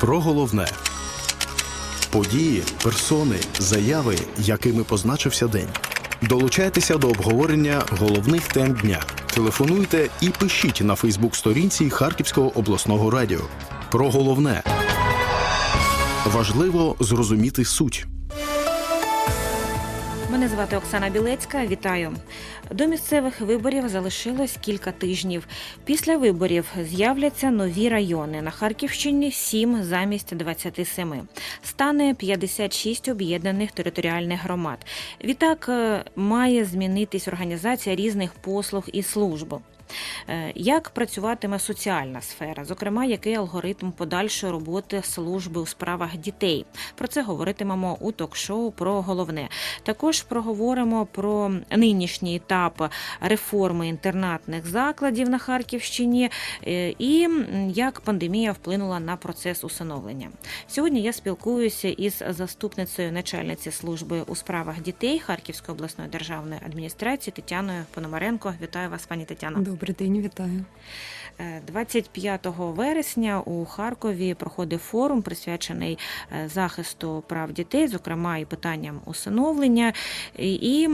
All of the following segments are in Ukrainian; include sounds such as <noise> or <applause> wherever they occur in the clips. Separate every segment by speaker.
Speaker 1: Про головне події, персони, заяви, якими позначився день. Долучайтеся до обговорення головних тем дня. Телефонуйте і пишіть на Фейсбук-сторінці Харківського обласного радіо. Про головне важливо зрозуміти суть.
Speaker 2: Мене звати Оксана Білецька. Вітаю. До місцевих виборів залишилось кілька тижнів. Після виборів з'являться нові райони. На Харківщині 7 замість 27. Стане 56 об'єднаних територіальних громад. Відтак е, має змінитись організація різних послуг і служб. Е, Як працюватиме соціальна сфера, зокрема, який алгоритм подальшої роботи служби у справах дітей? Про це говоритимемо у ток-шоу про головне. Також проговоримо про нинішній етап реформи інтернатних закладів на Харківщині е, і як пандемія вплинула на процес усиновлення. Сьогодні я спілкуюся із заступницею начальниці служби у справах дітей Харківської обласної державної адміністрації Тетяною Пономаренко. Вітаю вас, пані Тетяно.
Speaker 3: Добрий день, вітаю.
Speaker 2: Е, 25 вересня у Харкові проходив форум, присвячений е, захисту прав дітей, зокрема і питанням усиновлення. І-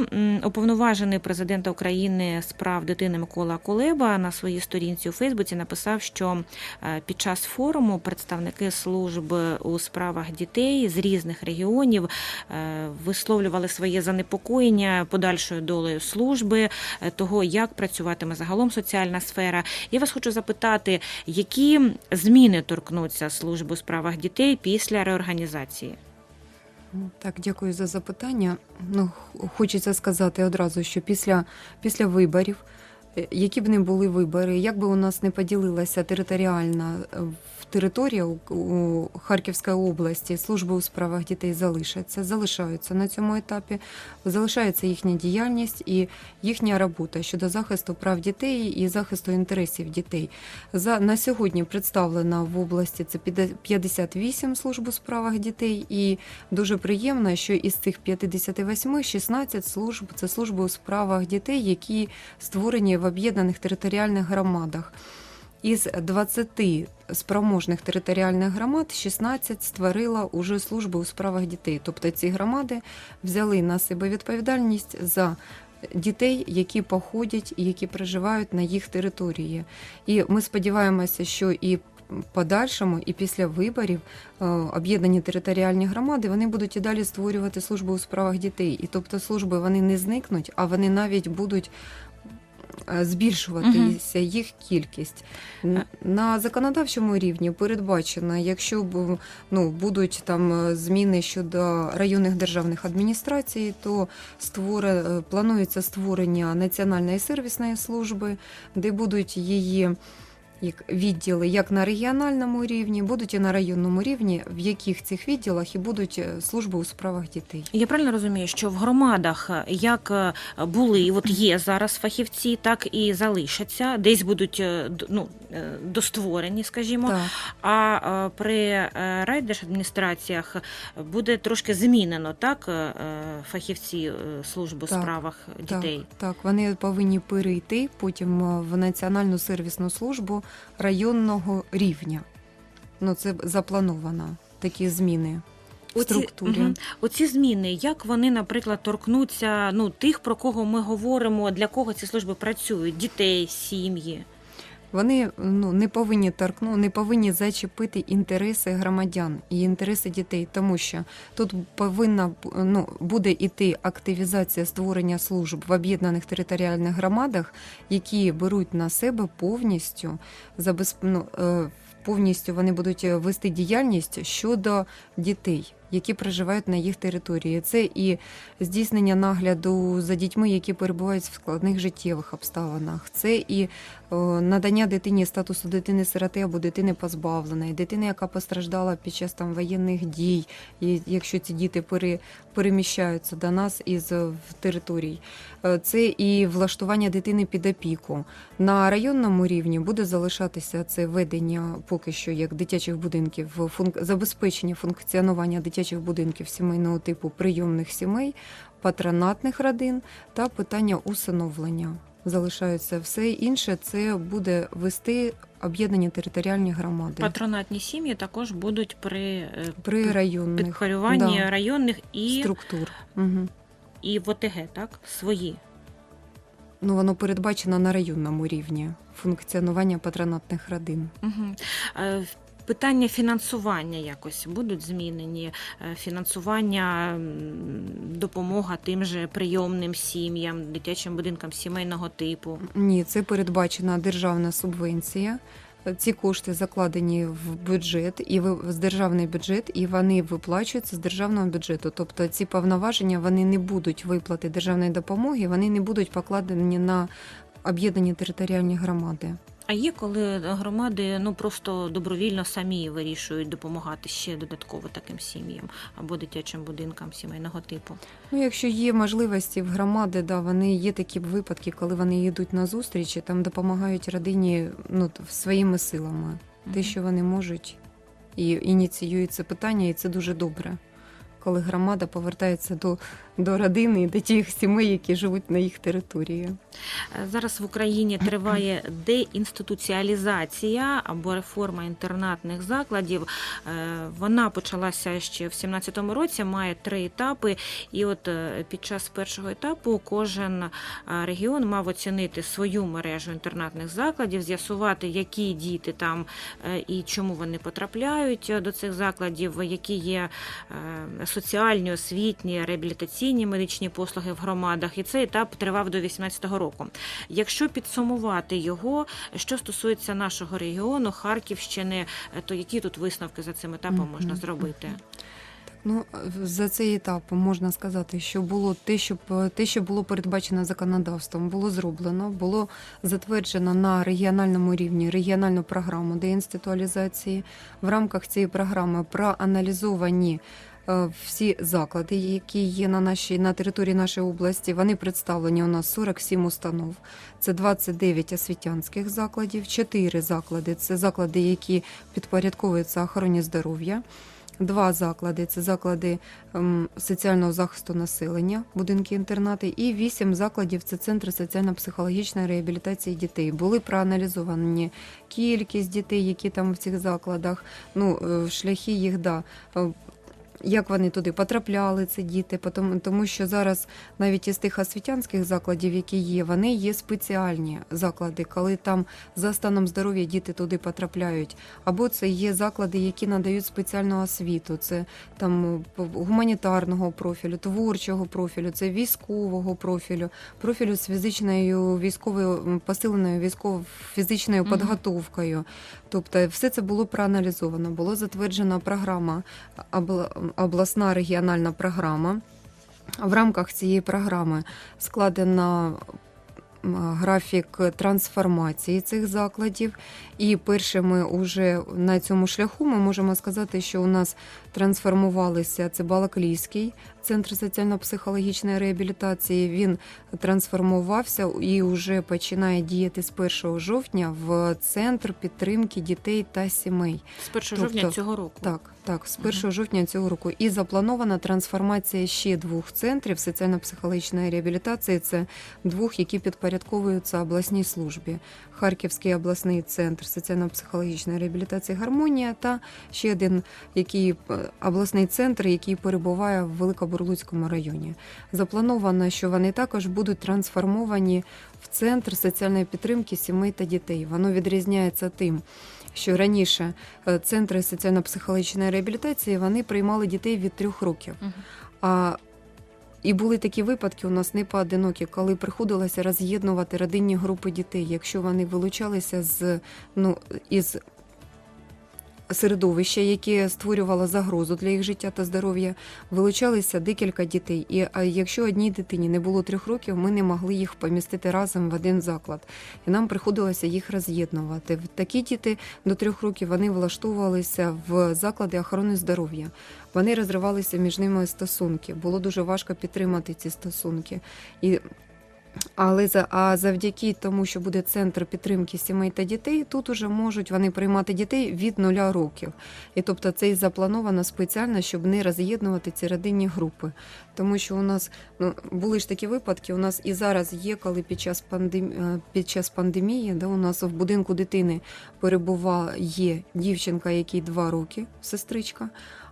Speaker 2: уповноважений президента України з прав дитини Микола Кулеба на своїй сторінці у Фейсбуці написав, що е, під час форуму представники служби у справах дітей з різних регіонів е, висловлювали своє занепокоєння подальшою долею служби, е, того, як працюватиме загалом соціальна сфера. Я вас хочу запитати, які зміни торкнуться служби у справах дітей після реорганізації?
Speaker 3: Ну, Так, дякую за запитання. Ну, хочеться сказати одразу, що після, після виборів, е, які б не були вибори, як би у нас не поділилася територіальна е, територія у, Харківської області, служби у справах дітей залишаться, залишаються на цьому етапі, залишається їхня діяльність і їхня робота щодо захисту прав дітей і захисту інтересів дітей. За на сьогодні представлена в області це 58 служб у справах дітей, і дуже приємно, що із цих 58 16 служб це служби у справах дітей, які створені в об'єднаних територіальних громадах. Із 20 спроможних територіальних громад 16 створила уже служби у справах дітей. Тобто ці громади взяли на себе відповідальність за дітей, які походять і які проживають на їх території. І ми сподіваємося, що і подальшому, і після виборів е, об'єднані територіальні громади вони будуть і далі створювати служби у справах дітей. І тобто служби вони не зникнуть, а вони навіть будуть. Е, Збільшуватися їх кількість. На законодавчому рівні передбачено, якщо ну будуть там е, зміни щодо районних державних адміністрацій, то створи, е, планується створення національної сервісної служби, де будуть її відділи як на регіональному рівні, будуть і на районному рівні, в яких цих відділах і будуть е, служби у справах дітей.
Speaker 2: Я правильно розумію, що в громадах е, як е, були, от є зараз фахівці, так і залишаться, десь будуть ну, достворені, скажімо.
Speaker 3: Так.
Speaker 2: А при райдержадміністраціях буде трошки змінено так фахівці служби у
Speaker 3: Так,
Speaker 2: справах дітей.
Speaker 3: Так, так, вони повинні перейти потім в національну сервісну службу районного рівня. Ну, це заплановано такі зміни в структурі.
Speaker 2: мгм. Оці зміни, як вони, наприклад, торкнуться ну тих, про кого ми говоримо, для кого ці служби працюють, дітей, сім'ї.
Speaker 3: Вони ну не повинні торкну, не повинні зачепити інтереси громадян і інтереси дітей, тому що тут повинна ну, буде іти активізація створення служб в об'єднаних територіальних громадах, які беруть на себе повністю забезп... ну, е, повністю вони будуть вести діяльність щодо дітей. Які проживають на їх території, це і здійснення нагляду за дітьми, які перебувають в складних життєвих обставинах, це і надання дитині статусу дитини-сироти або дитини позбавленої, дитини, яка постраждала під час там воєнних дій, якщо ці діти переміщаються до нас із е, територій. Е, Це і влаштування дитини під опіку. На районному рівні буде залишатися це ведення поки що як дитячих будинків, забезпечення функціонування дитячих будинків сімейного типу прийомних сімей, патронатних родин та питання усиновлення. залишаються. Все інше це буде вести об'єднані територіальні громади
Speaker 2: Патронатні сім'ї також будуть при е,
Speaker 3: при районних
Speaker 2: підпорядкуванні
Speaker 3: да,
Speaker 2: районних і,
Speaker 3: структур. Угу.
Speaker 2: і в ОТГ, так? Свої.
Speaker 3: Ну, воно передбачено на районному рівні функціонування патронатних родин.
Speaker 2: Угу. Питання фінансування якось будуть змінені. Е, Фінансування, допомога тим же прийомним сім'ям, дитячим будинкам сімейного типу.
Speaker 3: Ні, це передбачена державна субвенція. Ці кошти закладені в бюджет і з державний бюджет, і вони виплачуються з державного бюджету. Тобто ці повноваження вони не будуть виплати державної допомоги, вони не будуть покладені на об'єднані територіальні громади.
Speaker 2: А є коли громади ну просто добровільно самі вирішують допомагати ще додатково таким сім'ям або дитячим будинкам сімейного типу.
Speaker 3: Ну, якщо є можливості в громади, да, вони є такі випадки, коли вони йдуть на зустрічі, там допомагають родині ну, своїми силами. те, що вони можуть, і ініціюють це питання, і це дуже добре. Коли громада повертається до, до родини до тих сімей, які живуть на їх території.
Speaker 2: Е, Зараз в Україні триває <clears throat> деінституціалізація або реформа інтернатних закладів. Е, Вона почалася ще в 2017 році, має три етапи. І от е, під час першого етапу кожен регіон мав оцінити свою мережу інтернатних закладів, з'ясувати, які діти там і чому вони потрапляють до цих закладів, які є соціальні, освітні, реабілітаційні медичні послуги в громадах. І цей етап тривав до 2018 року. Якщо підсумувати його, що стосується нашого регіону, Харківщини, е, то які тут висновки за цим етапом можна зробити?
Speaker 3: Ну, за цей етап можна сказати, що було те, що те, що було передбачено законодавством, було зроблено, було затверджено на регіональному рівні регіональну програму деінституалізації. В рамках цієї програми проаналізовані всі заклади, які є на нашій на території нашої області. Вони представлені у нас 47 установ. Це 29 освітянських закладів, 4 заклади це заклади, які підпорядковуються охороні здоров'я. Два заклади це заклади ем, соціального захисту населення, будинки інтернати, і вісім закладів це центри соціально-психологічної реабілітації дітей. Були проаналізовані кількість дітей, які там в цих закладах, ну е, шляхи їх да. Як вони туди потрапляли, ці діти, тому, тому що зараз навіть із тих освітянських закладів, які є, вони є спеціальні заклади, коли там за станом здоров'я діти туди потрапляють. Або це є заклади, які надають спеціальну освіту. Це там е, гуманітарного профілю, творчого профілю, це військового профілю, профілю з фізичною військовою посиленою військово-фізичною підготовкою. Тобто, все це було проаналізовано, було затверджена програма, обласна регіональна програма. В рамках цієї програми складена графік трансформації цих закладів. І першими уже на цьому шляху ми можемо сказати, що у нас трансформувалися це Балаклійський центр соціально-психологічної реабілітації. Він трансформувався і вже починає діяти з 1 жовтня в центр підтримки дітей та сімей.
Speaker 2: З 1
Speaker 3: Тобто,
Speaker 2: жовтня цього року.
Speaker 3: Так, так, з 1
Speaker 2: Мгм.
Speaker 3: жовтня цього року. І запланована трансформація ще двох центрів соціально-психологічної реабілітації. Це двох, які підпорядковуються обласній службі. Харківський обласний центр соціально-психологічної реабілітації Гармонія та ще один який е, обласний центр, який перебуває в Великобурлуцькому районі. Заплановано, що вони також будуть трансформовані в центр соціальної підтримки сімей та дітей. Воно відрізняється тим, що раніше е, центри соціально-психологічної реабілітації вони приймали дітей від трьох років. А і були такі випадки у нас не поодинокі, коли приходилося роз'єднувати родинні групи дітей, якщо вони вилучалися з ну із середовища, яке створювало загрозу для їх життя та здоров'я, вилучалися декілька дітей. І якщо одній дитині не було трьох років, ми не могли їх помістити разом в один заклад. І нам приходилося їх роз'єднувати. Такі діти до трьох років вони влаштовувалися в заклади охорони здоров'я. Вони розривалися між ними стосунки. Було дуже важко підтримати ці стосунки. І Але за а завдяки тому, що буде центр підтримки сімей та дітей, тут уже можуть вони приймати дітей від нуля років. І тобто це і заплановано спеціально, щоб не роз'єднувати ці родинні групи. Тому що у нас ну були ж такі випадки. У нас і зараз є, коли під час пандемії, під час пандемії, да, у нас в будинку дитини перебуває дівчинка, якій два роки, сестричка.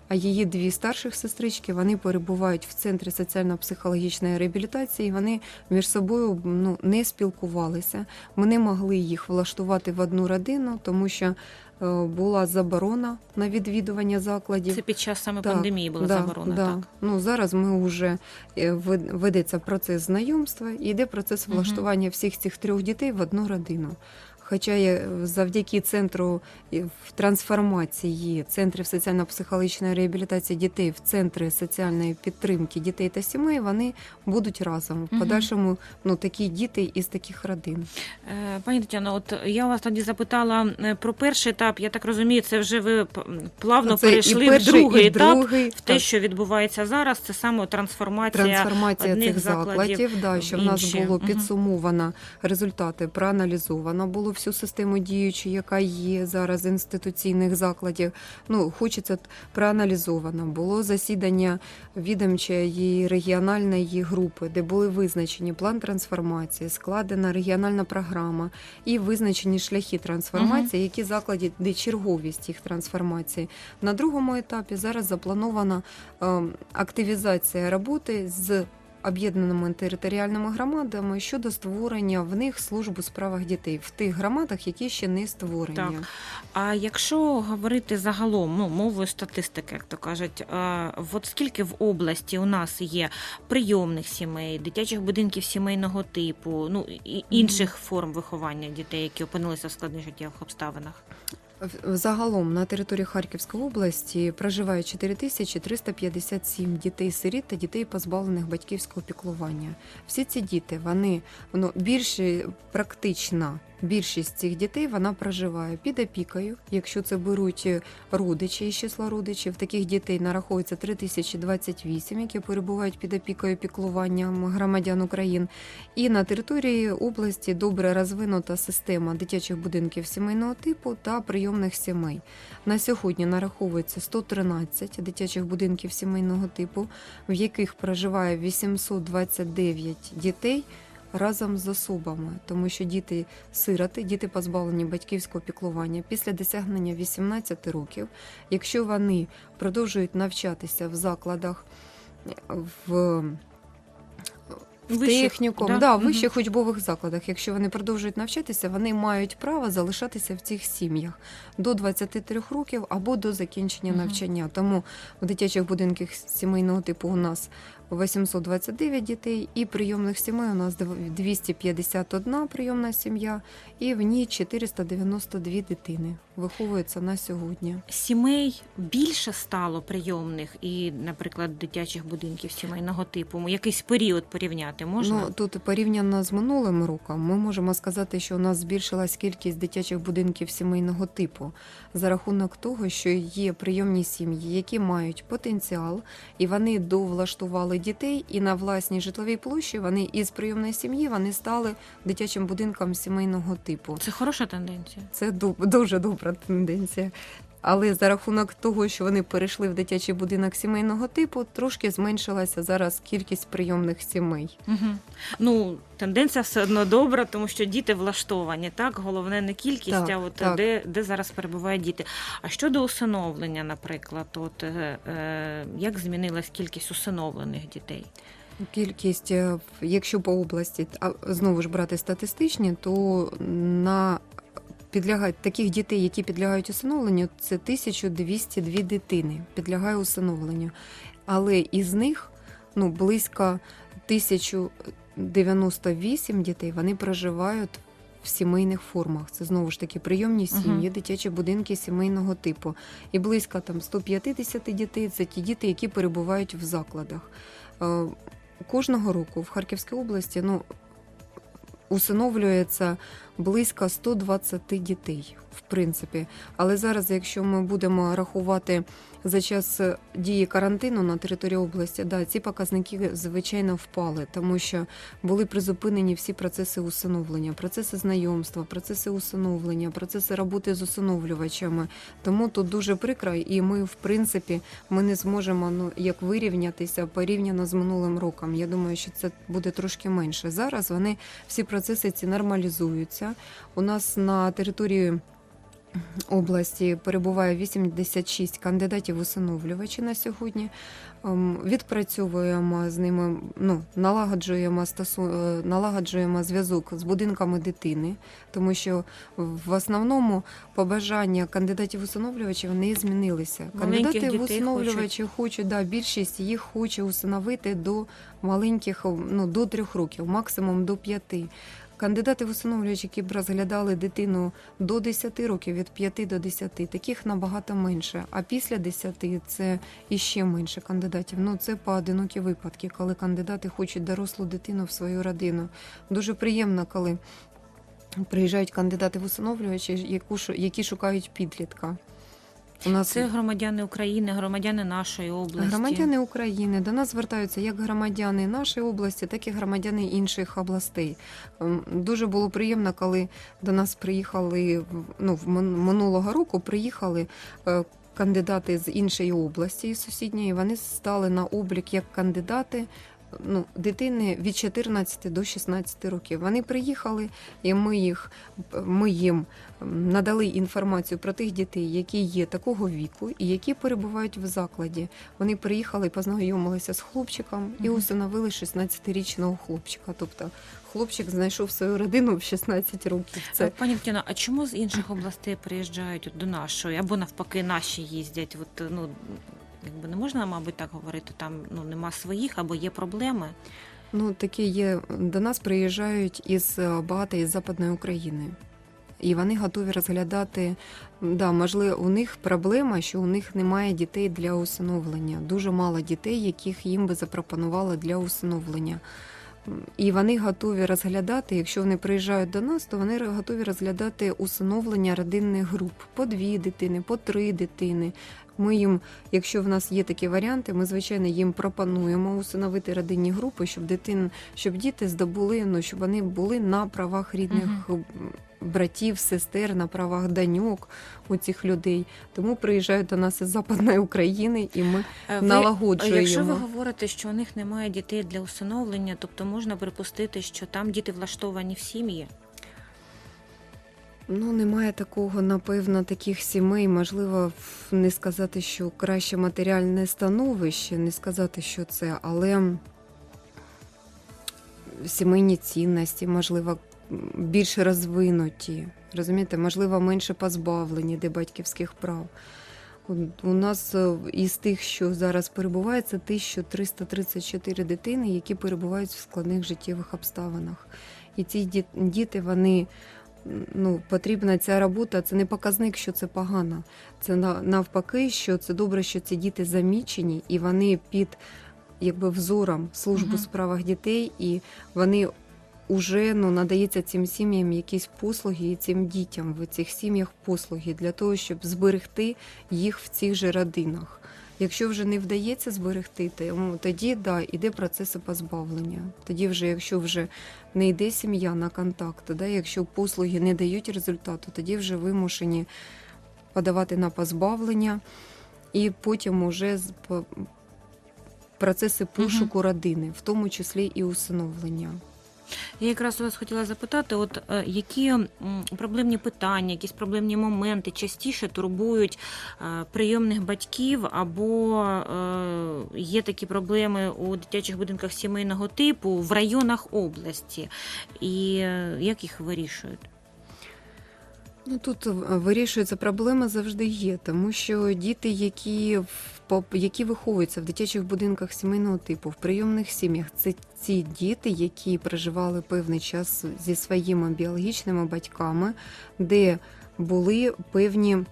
Speaker 3: А її дві старших сестрички вони перебувають в центрі соціально-психологічної реабілітації. Вони між собою ну не спілкувалися. Ми не могли їх влаштувати в одну родину, тому що е, була заборона на відвідування закладів.
Speaker 2: Це під час саме
Speaker 3: Так,
Speaker 2: пандемії була
Speaker 3: да,
Speaker 2: заборона.
Speaker 3: да.
Speaker 2: Так.
Speaker 3: Ну зараз ми вже е, ведеться процес знайомства і йде процес влаштування всіх цих трьох дітей в одну родину. Хоча є завдяки центру в трансформації центрів соціально-психологічної реабілітації дітей в центри соціальної підтримки дітей та сімей, вони будуть разом. В подальшому ну такі діти із таких родин.
Speaker 2: Е, Пані Тетяно, от я вас тоді запитала е, про перший етап. Я так розумію, це вже ви плавно
Speaker 3: Це
Speaker 2: перейшли в
Speaker 3: перший,
Speaker 2: другий етап.
Speaker 3: другий,
Speaker 2: В те,
Speaker 3: так.
Speaker 2: що відбувається зараз, це саме трансформація.
Speaker 3: Трансформація
Speaker 2: одних
Speaker 3: цих закладів,
Speaker 2: закладів
Speaker 3: да,
Speaker 2: в
Speaker 3: що в нас було підсумовано результати, проаналізовано було всю систему діючу, яка є зараз інституційних закладів. Ну, хочеться проаналізовано. Було засідання відомчої регіональної групи, де були визначені план трансформації, складена регіональна програма і визначені шляхи трансформації, які заклади, де черговість їх трансформації. На другому етапі зараз запланована ем, активізація роботи з об'єднаними територіальними громадами щодо створення в них служб у справах дітей в тих громадах, які ще не створені.
Speaker 2: Так. А якщо говорити загалом, ну мовою статистики, як то кажуть, от скільки в області у нас є прийомних сімей, дитячих будинків сімейного типу, ну і інших форм виховання дітей, які опинилися в складних життєвих обставинах?
Speaker 3: Загалом на території Харківської області проживає 4357 дітей-сиріт та дітей, позбавлених батьківського піклування. Всі ці діти, вони ну, більше практично більшість цих дітей вона проживає під опікою. Якщо це беруть родичі із числа родичів, таких дітей нараховується 3028, які перебувають під опікою піклуванням громадян України. І на території області добре розвинута система дитячих будинків сімейного типу та прийомних сімей. На сьогодні нараховується 113 дитячих будинків сімейного типу, в яких проживає 829 дітей. Разом з особами, тому що діти сироти, діти позбавлені батьківського піклування після досягнення 18 років, якщо вони продовжують навчатися в закладах в в
Speaker 2: Вищих,
Speaker 3: технікум,
Speaker 2: да?
Speaker 3: да, в вищих учбових закладах. Якщо вони продовжують навчатися, вони мають право залишатися в цих сім'ях до 23 років або до закінчення
Speaker 2: Мгм.
Speaker 3: навчання. Тому в дитячих будинках сімейного типу у нас 829 дітей, і прийомних сімей у нас дв- 251 прийомна сім'я, і в ній 492 дитини виховуються на сьогодні.
Speaker 2: Сімей більше стало прийомних і, наприклад, дитячих будинків сімейного типу. Якийсь період порівняти можна?
Speaker 3: Ну тут порівняно з минулим роком, ми можемо сказати, що у нас збільшилась кількість дитячих будинків сімейного типу за рахунок того, що є прийомні сім'ї, які мають потенціал, і вони довлаштували дітей, і на власній житловій площі вони із прийомної сім'ї вони стали дитячим будинком сімейного типу.
Speaker 2: Це хороша тенденція.
Speaker 3: Це ду- дуже добра тенденція. Але за рахунок того, що вони перейшли в дитячий будинок сімейного типу, трошки зменшилася зараз кількість прийомних сімей.
Speaker 2: Угу. Ну, тенденція все одно добра, тому що діти влаштовані. Так, головне не кількість,
Speaker 3: Так,
Speaker 2: а от
Speaker 3: так.
Speaker 2: де, де зараз перебувають діти. А щодо усиновлення, наприклад, от е, е, як змінилась кількість усиновлених дітей?
Speaker 3: Кількість, е, якщо по області, а знову ж брати статистичні, то на підлягають таких дітей, які підлягають усиновленню, це 1202 дитини підлягає усиновленню. Але із них ну, близько 1098 дітей вони проживають в сімейних формах. Це знову ж таки прийомні сім'ї, дитячі будинки сімейного типу. І близько там 150 дітей це ті діти, які перебувають в закладах. Е, Кожного року в Харківській області ну, усиновлюється близько 120 дітей, в принципі. Але зараз, якщо ми будемо рахувати за час е, дії карантину на території області, да, ці показники звичайно впали, тому що були призупинені всі процеси усиновлення, процеси знайомства, процеси усиновлення, процеси роботи з усиновлювачами. Тому тут дуже прикро, і ми, в принципі, ми не зможемо ну як вирівнятися порівняно з минулим роком. Я думаю, що це буде трошки менше. Зараз вони всі процеси ці нормалізуються. У нас на території області перебуває 86 кандидатів усиновлювачі на сьогодні. Ем, Відпрацьовуємо з ними, ну налагоджуємо стосу, е, налагоджуємо зв'язок з будинками дитини, тому що в основному побажання кандидатів усиновлювачів не змінилися.
Speaker 2: Маленьких
Speaker 3: Кандидати усиновлювачі хочуть, да, більшість їх хоче усиновити до маленьких, ну до трьох років, максимум до п'яти. Кандидати в усиновлювачі, які б розглядали дитину до 10 років, від 5 до 10, таких набагато менше. А після 10 це іще менше кандидатів. Ну це поодинокі випадки, коли кандидати хочуть дорослу дитину в свою родину. Дуже приємно, коли приїжджають кандидати в усиновлювачі, які шукають підлітка. У нас
Speaker 2: Це громадяни України, громадяни нашої області.
Speaker 3: Громадяни України до нас звертаються як громадяни нашої області, так і громадяни інших областей. Ем, Дуже було приємно, коли до нас приїхали ну, минулого року. Приїхали е, кандидати з іншої області, сусідньої. Вони стали на облік як кандидати. Ну, дитини від 14 до 16 років. Вони приїхали, і ми їх ми їм надали інформацію про тих дітей, які є такого віку і які перебувають в закладі. Вони приїхали, познайомилися з хлопчиком і усиновили 16-річного хлопчика. Тобто хлопчик знайшов свою родину в 16 років.
Speaker 2: Це...
Speaker 3: Це
Speaker 2: Пані Тетяно, а чому з інших областей приїжджають до нашої, або навпаки, наші їздять? От, ну, якби не можна, мабуть, так говорити, там ну, нема своїх або є проблеми.
Speaker 3: ну таке є. До нас приїжджають із е, багато із Западної України. І вони готові розглядати, да, можливо, у них проблема, що у них немає дітей для усиновлення. Дуже мало дітей, яких їм би запропонували для усиновлення. І вони готові розглядати, якщо вони приїжджають до нас, то вони готові розглядати усиновлення родинних груп по дві дитини, по три дитини. Ми їм, якщо в нас є такі варіанти, ми звичайно їм пропонуємо усиновити родинні групи, щоб дитин, щоб діти здобули, ну щоб вони були на правах рідних м, братів, сестер, на правах даньок у цих людей. Тому приїжджають до нас із Западної України, і ми
Speaker 2: Е, ви-
Speaker 3: налагоджуємо.
Speaker 2: Якщо ви говорите, що у них немає дітей для усиновлення, тобто можна припустити, що там діти влаштовані в сім'ї.
Speaker 3: Ну, немає такого, напевно, таких сімей. Можливо, не сказати, що краще матеріальне становище, не сказати, що це, але сімейні цінності, можливо, більш розвинуті. Розумієте, можливо, менше позбавлені де батьківських прав. У- У нас е, із тих, що зараз перебуває, це 1334 дитини, які перебувають в складних життєвих обставинах. І ці діти, вони ну, потрібна ця робота. Це не показник, що це погано. Це навпаки, що це добре, що ці діти замічені, і вони під якби взором служби
Speaker 2: Мгм.
Speaker 3: у справах дітей, і вони уже ну, надається цим сім'ям якісь послуги і цим дітям в цих сім'ях послуги для того, щоб зберегти їх в цих же родинах. Якщо вже не вдається зберегти, то тоді да, іде процеси позбавлення. Тоді, вже, якщо вже не йде сім'я на контакт, да, якщо послуги не дають результату, тоді вже вимушені подавати на позбавлення, і потім уже процеси пошуку родини, в тому числі і усиновлення.
Speaker 2: Я якраз у вас хотіла запитати, от е, які проблемні питання, якісь проблемні моменти частіше турбують е, прийомних батьків, або е, є такі проблеми у дитячих будинках сімейного типу в районах області, і як їх вирішують?
Speaker 3: Ну тут е, вирішується проблема завжди є, тому що діти, які які виховуються в дитячих будинках сімейного типу, в прийомних сім'ях, це ці діти, які проживали певний час зі своїми біологічними батьками, де були певні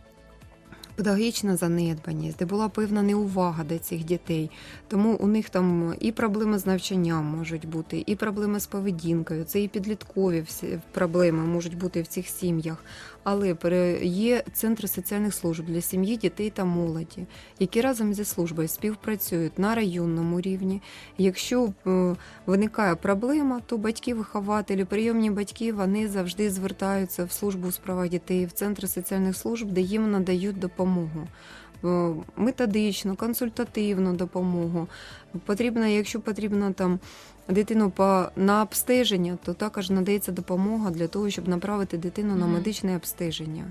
Speaker 3: педагогічна занедбаність, де була певна неувага до цих дітей. Тому у них там і проблеми з навчанням можуть бути, і проблеми з поведінкою, це і підліткові всі проблеми можуть бути в цих сім'ях. Але є центри соціальних служб для сім'ї, дітей та молоді, які разом зі службою співпрацюють на районному рівні. Якщо е, виникає проблема, то батьки-вихователі, прийомні батьки вони завжди звертаються в службу у справах дітей, в центри соціальних служб, де їм надають допомогу. Е, Методичну, консультативну допомогу. Потрібно, якщо потрібно там дитину по на обстеження, то також надається допомога для того, щоб направити дитину на медичне обстеження.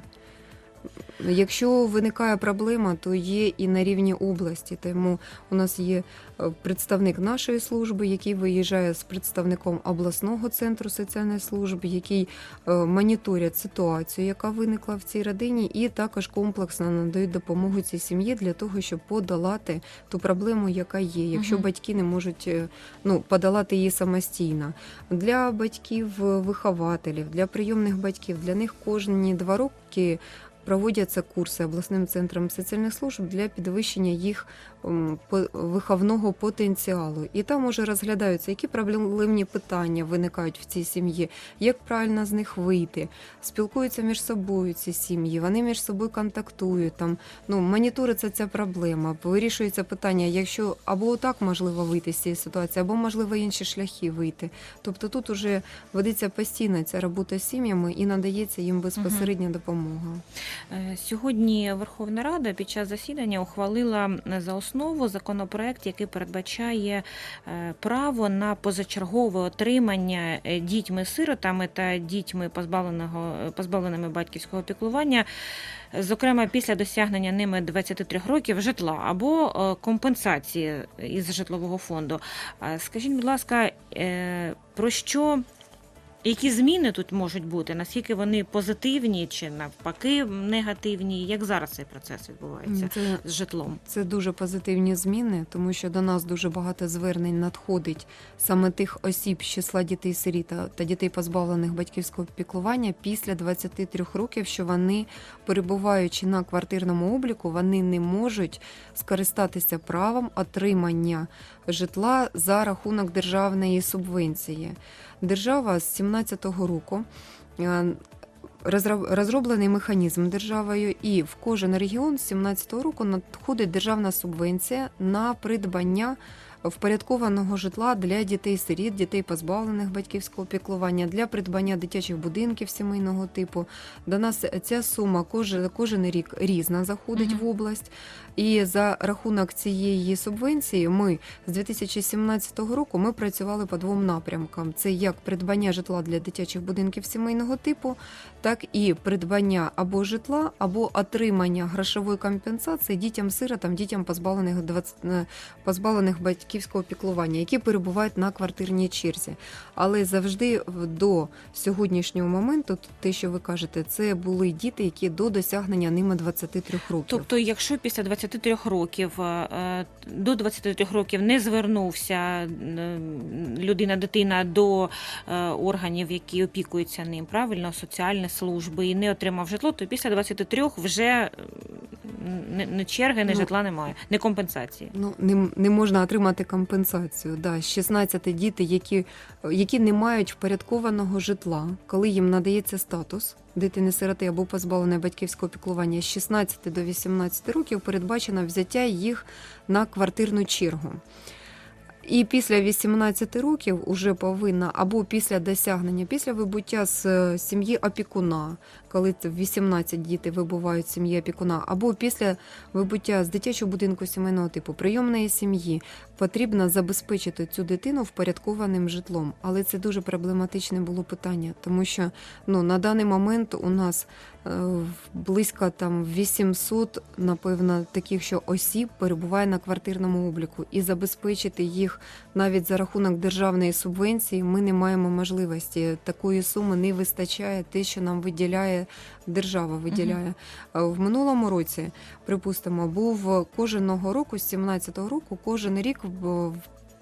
Speaker 3: Якщо виникає проблема, то є і на рівні області. Тому у нас є е, представник нашої служби, який виїжджає з представником обласного центру соціальної служби, який е, моніторять ситуацію, яка виникла в цій родині, і також комплексно надають допомогу цій сім'ї для того, щоб подолати ту проблему, яка є, якщо
Speaker 2: Мгм.
Speaker 3: батьки не можуть е, ну, подолати її самостійно. Для батьків, вихователів, для прийомних батьків, для них кожні два роки. Проводяться курси обласним центром соціальних служб для підвищення їх виховного потенціалу. І там уже розглядаються, які проблемні питання виникають в цій сім'ї, як правильно з них вийти. Спілкуються між собою ці сім'ї, вони між собою контактують. Там ну моніториться ця проблема, вирішується питання, якщо або отак можливо вийти з цієї ситуації, або можливо інші шляхи вийти. Тобто тут уже ведеться постійно ця робота з сім'ями і надається їм безпосередня допомога.
Speaker 2: Е, Сьогодні Верховна Рада під час засідання ухвалила за основу законопроект, який передбачає е, право на позачергове отримання е, дітьми-сиротами та дітьми позбавленого позбавленими батьківського піклування, зокрема після досягнення ними 23 років житла або компенсації із житлового фонду. Скажіть, будь ласка, про що? Які зміни тут можуть бути? Наскільки вони позитивні чи навпаки негативні? Як зараз цей процес відбувається
Speaker 3: Це
Speaker 2: з житлом?
Speaker 3: Це дуже позитивні зміни, тому що до нас дуже багато звернень надходить саме тих осіб з числа дітей сиріт та- та дітей позбавлених батьківського піклування після 23 років, що вони, перебуваючи на квартирному обліку, вони не можуть скористатися правом отримання житла за рахунок державної субвенції. Держава з 17-го року. е, Розроблений механізм державою, і в кожен регіон з 17-го року надходить державна субвенція на придбання впорядкованого житла для дітей-сиріт, дітей позбавлених батьківського піклування, для придбання дитячих будинків сімейного типу. До нас ця сума кожен, кожен рік різна заходить
Speaker 2: Мгм.
Speaker 3: в область. І за рахунок цієї субвенції ми з 2017 року ми працювали по двом напрямкам: це як придбання житла для дитячих будинків сімейного типу, так і придбання або житла, або отримання грошової компенсації дітям-сиротам, дітям позбавлених 20, е, позбавлених батьківського піклування, які перебувають на квартирній черзі. Але завжди до сьогоднішнього моменту, те, що ви кажете, це були діти, які до досягнення ними 23 років.
Speaker 2: Тобто, якщо після 23 років е, до 23 років не звернувся е, людина, дитина до е, органів, які опікуються ним, правильно, соціальні служби, і не отримав житло, то після 23 вже е, не, не черги, не
Speaker 3: Ну,
Speaker 2: житла немає, не компенсації.
Speaker 3: Ну, не, не можна отримати компенсацію. Да, з 16 діти, які, які не мають впорядкованого житла, коли їм надається статус дитини-сироти або позбавленої батьківського піклування з 16 до 18 років, передбачено взяття їх на квартирну чергу. І після 18 років уже повинна або після досягнення, після вибуття з е, сім'ї опікуна, коли в 18 діти вибувають сім'ї опікуна, або після вибуття з дитячого будинку сімейного типу прийомної сім'ї, потрібно забезпечити цю дитину впорядкованим житлом. Але це дуже проблематичне було питання, тому що ну, на даний момент у нас е, близько там 800, напевно, таких, що осіб перебуває на квартирному обліку, і забезпечити їх навіть за рахунок державної субвенції ми не маємо можливості. Такої суми не вистачає те, що нам виділяє держава. Виділяє Е, в минулому році. Припустимо, був кожного року, з 17-го року, кожен рік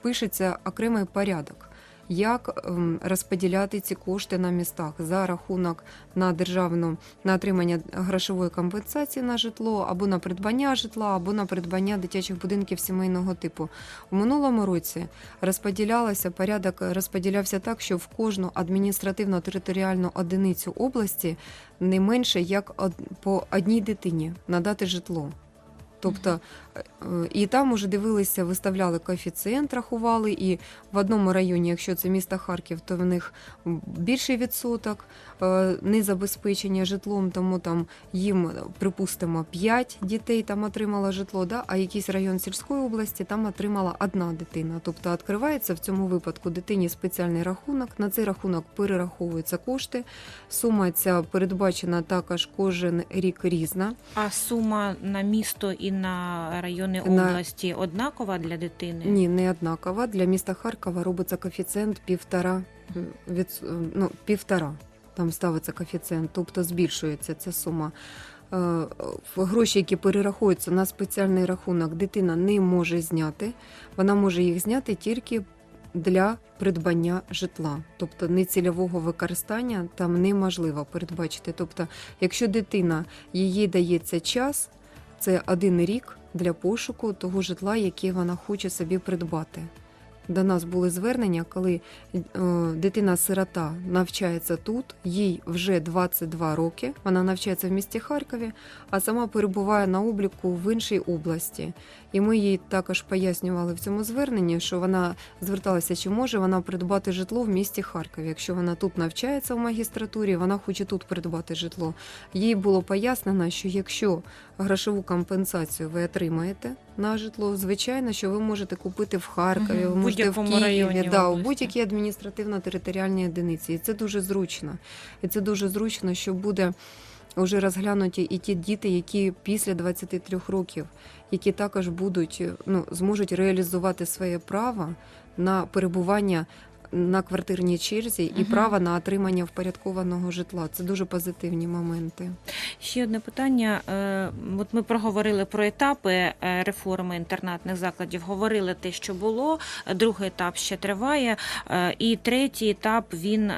Speaker 3: пишеться окремий порядок. Як ем, розподіляти ці кошти на містах за рахунок на державну на отримання грошової компенсації на житло або на придбання житла, або на придбання дитячих будинків сімейного типу. У минулому році розподілялося порядок, розподілявся так, що в кожну адміністративно-територіальну одиницю області не менше як по одній дитині надати житло. Тобто е, і там уже дивилися, виставляли коефіцієнт, рахували, і в одному районі, якщо це місто Харків, то в них більший відсоток е, незабезпечення житлом, тому там їм, припустимо, 5 дітей там отримало житло, да? а якийсь район сільської області там отримала одна дитина. Тобто відкривається в цьому випадку дитині спеціальний рахунок. На цей рахунок перераховуються кошти. Сума ця передбачена також кожен рік різна.
Speaker 2: А сума на місто і на райони
Speaker 3: На-
Speaker 2: області однакова для дитини?
Speaker 3: Ні, не однакова. Для міста Харкова робиться коефіцієнт півтора е, від, ну, півтора. Там ставиться коефіцієнт, тобто збільшується ця сума. Е, Гроші, які перераховуються на спеціальний рахунок, дитина не може зняти. Вона може їх зняти тільки для придбання житла, тобто нецільового використання там неможливо передбачити. Тобто, якщо дитина їй дається час, це один рік для пошуку того житла, яке вона хоче собі придбати. До нас були звернення, коли е, дитина-сирота навчається тут, їй вже 22 роки. Вона навчається в місті Харкові, а сама перебуває на обліку в іншій області. І ми їй також пояснювали в цьому зверненні, що вона зверталася, чи може вона придбати житло в місті Харкові. Якщо вона тут навчається в магістратурі, вона хоче тут придбати житло. Їй було пояснено, що якщо грошову компенсацію ви отримаєте на житло, звичайно, що ви можете купити в Харкові, ви
Speaker 2: в
Speaker 3: можете в Києві,
Speaker 2: районі
Speaker 3: да, у будь-якій адміністративно-територіальній одиниці. І це дуже зручно. І це дуже зручно, що буде вже розглянуті і ті діти, які після 23 років, які також будуть ну, зможуть реалізувати своє право на перебування на квартирній черзі і
Speaker 2: Мгм.
Speaker 3: право на отримання впорядкованого житла. Це дуже позитивні моменти.
Speaker 2: Ще одне питання. Е, От ми проговорили про етапи е, реформи інтернатних закладів. Говорили те, що було. Другий етап ще триває. Е, І третій етап він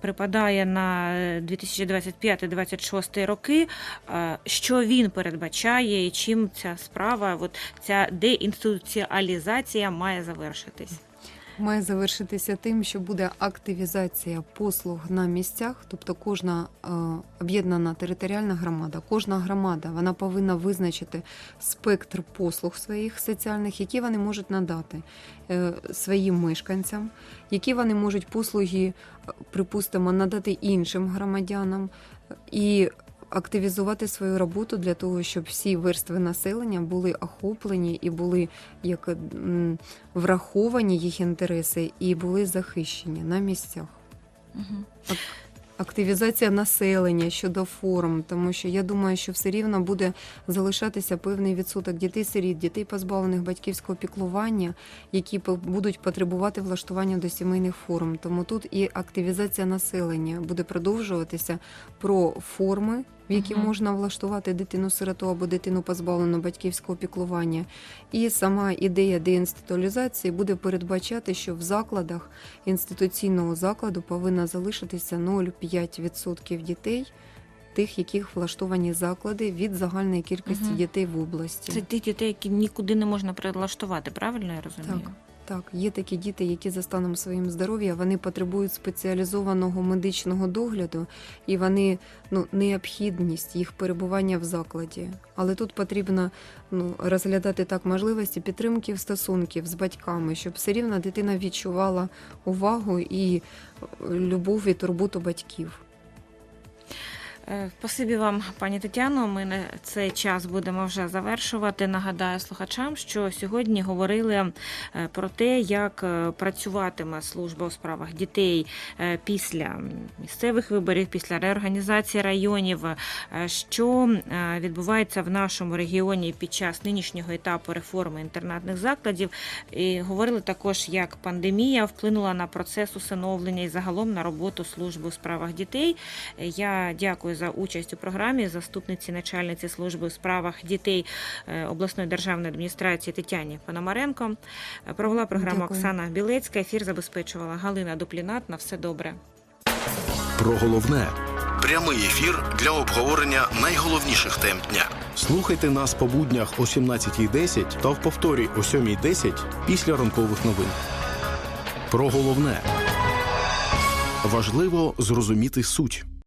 Speaker 2: припадає на 2025-2026 роки. Що він передбачає і чим ця справа, от ця деінституціалізація має завершитись?
Speaker 3: Має завершитися тим, що буде активізація послуг на місцях, тобто кожна е, об'єднана територіальна громада, кожна громада вона повинна визначити спектр послуг своїх соціальних, які вони можуть надати е, своїм мешканцям, які вони можуть послуги, е, припустимо, надати іншим громадянам. І активізувати свою роботу для того, щоб всі верстви населення були охоплені і були як враховані їх інтереси і були захищені на місцях.
Speaker 2: Угу.
Speaker 3: Активізація населення щодо форм, тому що я думаю, що все рівно буде залишатися певний відсоток дітей-сиріт, дітей позбавлених батьківського піклування, які будуть потребувати влаштування до сімейних форм. Тому тут і активізація населення буде продовжуватися про форми, в які
Speaker 2: Мгм.
Speaker 3: можна влаштувати дитину-сироту або дитину позбавлену батьківського піклування. І сама ідея деінституалізації буде передбачати, що в закладах інституційного закладу повинна залишитися 0,5% дітей, тих, яких влаштовані заклади від загальної кількості
Speaker 2: Мгм.
Speaker 3: дітей в області.
Speaker 2: Це ті дітей, які нікуди не можна прилаштувати, правильно я розумію?
Speaker 3: Так. Так, є такі діти, які за станом своїм здоров'я вони потребують спеціалізованого медичного догляду, і вони ну необхідність їх перебування в закладі. Але тут потрібно ну розглядати так можливості підтримки стосунків з батьками, щоб все рівно дитина відчувала увагу і е, любов і турботу батьків.
Speaker 2: Е, Спасибі вам, пані Тетяно. Ми на цей час будемо вже завершувати. Нагадаю слухачам, що сьогодні говорили е, про те, як е, працюватиме служба у справах дітей після місцевих виборів, після реорганізації районів, що відбувається в нашому регіоні під час нинішнього етапу реформи інтернатних закладів. І говорили також, як пандемія вплинула на процес усиновлення і загалом на роботу служби у справах дітей. Я дякую за участь у програмі заступниці начальниці служби у справах дітей е, обласної державної адміністрації Тетяні Пономаренко. Е, Провела програму
Speaker 3: Дякую.
Speaker 2: Оксана Білецька. Ефір забезпечувала Галина Дуплінат. На все добре.
Speaker 1: Про головне прямий ефір для обговорення найголовніших тем дня. Слухайте нас по буднях о 17.10 та в повторі о 7.10 після ранкових новин. Про головне важливо зрозуміти суть.